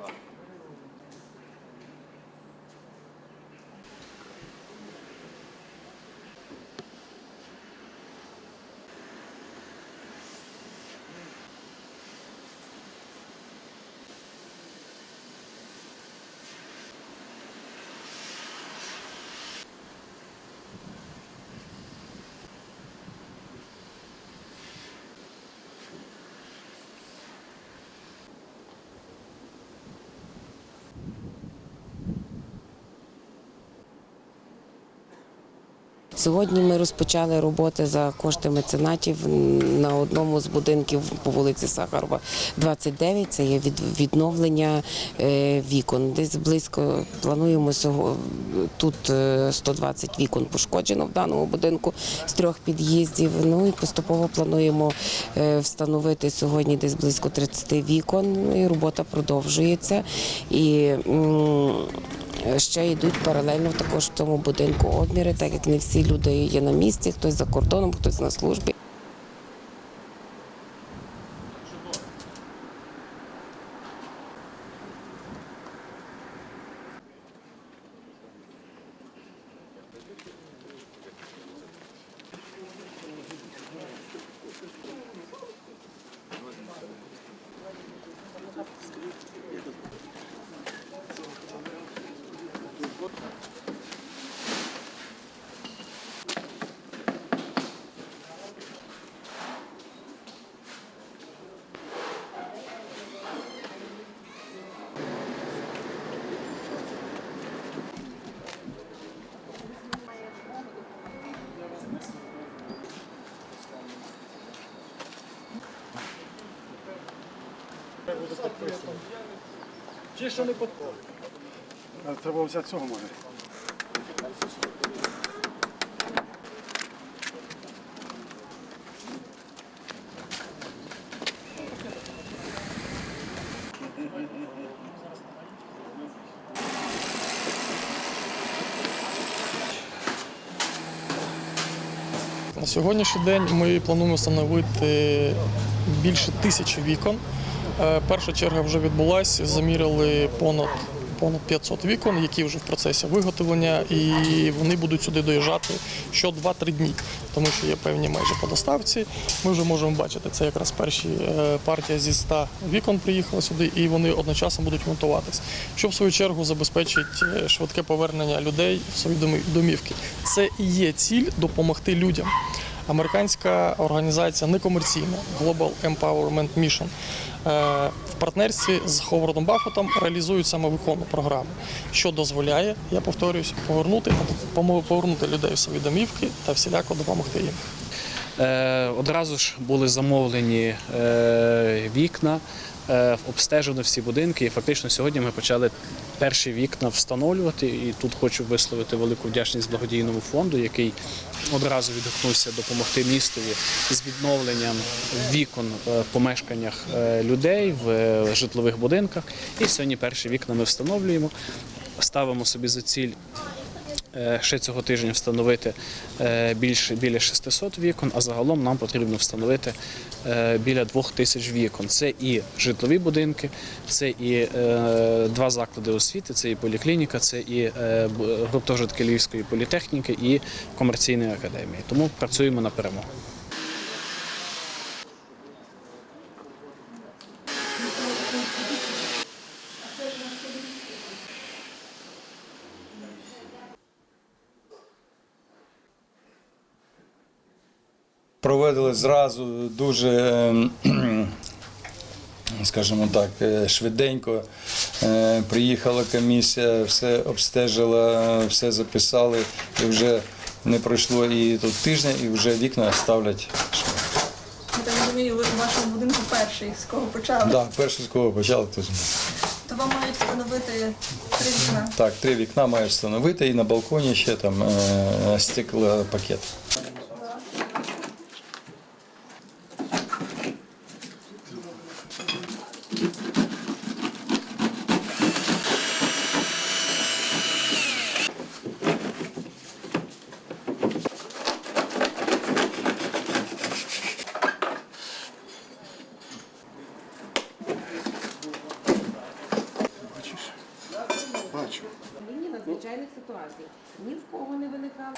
아. Сьогодні ми розпочали роботи за кошти меценатів на одному з будинків по вулиці Сахарова, 29. Це є відновлення е, вікон. Десь близько плануємо тут е, 120 вікон пошкоджено в даному будинку з трьох під'їздів. Ну і поступово плануємо е, встановити сьогодні десь близько 30 вікон. Ну, І робота продовжується. І Ще йдуть паралельно також в цьому будинку обміри, так як не всі люди є на місці, хтось за кордоном, хтось на службі. Чи що не підходить? Треба взяти цього може. Сьогоднішній день ми плануємо встановити більше тисячі вікон. Е, Перша черга вже відбулася, заміряли понад понад 500 вікон, які вже в процесі виготовлення, і вони будуть сюди доїжджати що 2-3 дні, тому що є певні межі по доставці. Ми вже можемо бачити, це якраз перші е, партія зі 100 вікон приїхала сюди, і вони одночасно будуть монтуватись, що в свою чергу забезпечить е, швидке повернення людей в свої домі- домівки. Це і є ціль допомогти людям. Американська організація некомерційна Global Empowerment Mission е, в партнерстві з Ховардом Баффетом реалізують саме виконну програму, що дозволяє, я повторююсь, повернути повернути людей в свої домівки та всіляко допомогти їм. Е, Одразу ж були замовлені е, вікна, обстежено всі будинки. І фактично сьогодні ми почали перші вікна встановлювати. І тут хочу висловити велику вдячність благодійному фонду, який одразу відгукнувся допомогти містові з відновленням вікон е, в помешканнях е, людей в е, житлових будинках. І сьогодні перші вікна ми встановлюємо. Ставимо собі за ціль Е, ще цього тижня встановити е, більше біля 600 вікон, а загалом нам потрібно встановити е, біля 2000 вікон. Це і житлові будинки, це і е, два заклади освіти, це і поліклініка, це і е, гуртожитки Львівської політехніки і комерційної академії. Тому працюємо на перемогу. Проводили зразу дуже, е, скажімо так, е, швиденько. Е, Приїхала комісія, все обстежила, все записали, і вже не пройшло і тут тижня, і вже вікна ставлять. Я так розумію, ви в вашому будинку перший, з кого почали. Так, перше з кого почали, то То вам мають встановити три вікна. так, три вікна мають встановити, і на балконі ще там е, стеклопакет. Надзвичайних ситуацій. Ні в кого не виникало.